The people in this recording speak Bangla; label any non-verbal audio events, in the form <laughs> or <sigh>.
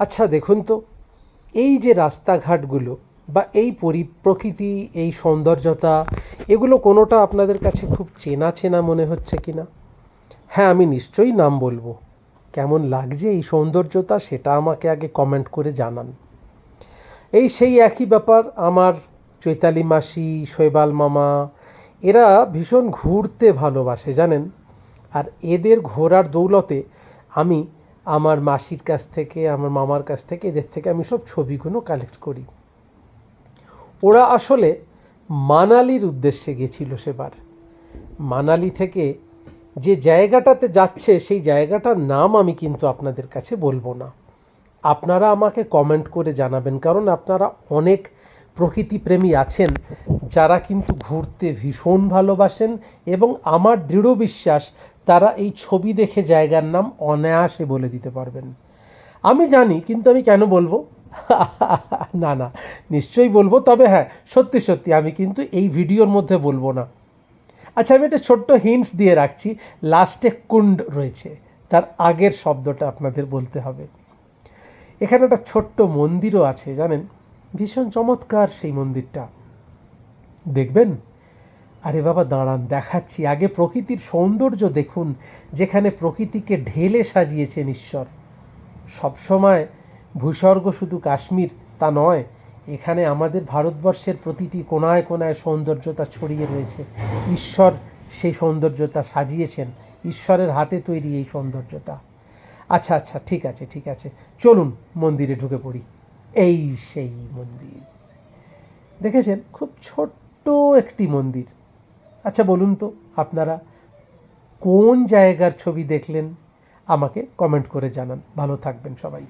আচ্ছা দেখুন তো, এই যে রাস্তাঘাটগুলো বা এই পরি প্রকৃতি এই সৌন্দর্যতা, এগুলো কোনোটা আপনাদের কাছে খুব চেনা চেনা মনে হচ্ছে কি না? হ্যাঁ আমি নিশ্চয়ই নাম বলব। কেমন লাগছে এই সৌন্দর্যতা সেটা আমাকে আগে কমেন্ট করে জানান। এই সেই একই ব্যাপার আমার চৈতালি মাসি, শৈবাল মামা, এরা ভীষণ ঘুরতে ভালোবাসে জানেন। আর এদের ঘোরার দৌলতে আমি আমার মাসির কাছ থেকে, আমার মামার কাছ থেকে, এদের থেকে আমি সব ছবিগুলো কালেক্ট করি। ওরা আসলে মানালির উদ্দেশ্যে গেছিল সেবার। মানালি থেকে যে জায়গাটাতে যাচ্ছে, সেই জায়গাটার নাম আমি কিন্তু আপনাদের কাছে বলব না। আপনারা আমাকে কমেন্ট করে জানাবেন, কারণ আপনারা অনেক প্রকৃতিপ্রেমী আছেন, যারা কিন্তু ঘুরতে ভীষণ ভালোবাসেন এবং আমার দৃঢ় বিশ্বাস তারা এই ছবি দেখে জায়গার নাম অনায়াসে বলে দিতে পারবেন। আমি জানি, কিন্তু আমি কেন বলব? <laughs> না না, নিশ্চয়ই বলব, তবে হ্যাঁ সত্যি সত্যি, আমি কিন্তু এই ভিডিওর মধ্যে বলব না। আচ্ছা আমি একটা ছোট্ট হিন্টস দিয়ে রাখছি লাস্টে কুণ্ড রয়েছে, তার আগের শব্দটা আপনাদের বলতে হবে। এখানে একটা ছোট্ট মন্দিরও আছে, জানেন? ভীষণ চমৎকার সেই মন্দিরটা। দেখবেন? আরে বাবা, দাঁড়ান, দেখাচ্ছি। আগে প্রকৃতির সৌন্দর্য দেখুন, যেখানে প্রকৃতিকে ঢেলে সাজিয়েছেন ঈশ্বর। সবসময় ভূস্বর্গ শুধু কাশ্মীর, তা নয়, এখানে আমাদের ভারতবর্ষের প্রতিটি কোনায় কোনায় সৌন্দর্যতা ছড়িয়ে রয়েছে। ঈশ্বর সেই সৌন্দর্যতা সাজিয়েছেন। ঈশ্বরের হাতে তৈরি এই সৌন্দর্যতা। আচ্ছা আচ্ছা ঠিক আছে ঠিক আছে। চলুন, মন্দিরে ঢুকে পড়ি। এই সেই মন্দির। দেখেছেন? খুব ছোট্ট একটি মন্দির। আচ্ছা বলুন তো, আপনারা কোন জায়গার ছবি দেখলেন? আমাকে কমেন্ট করে জানান। ভালো থাকবেন সবাই।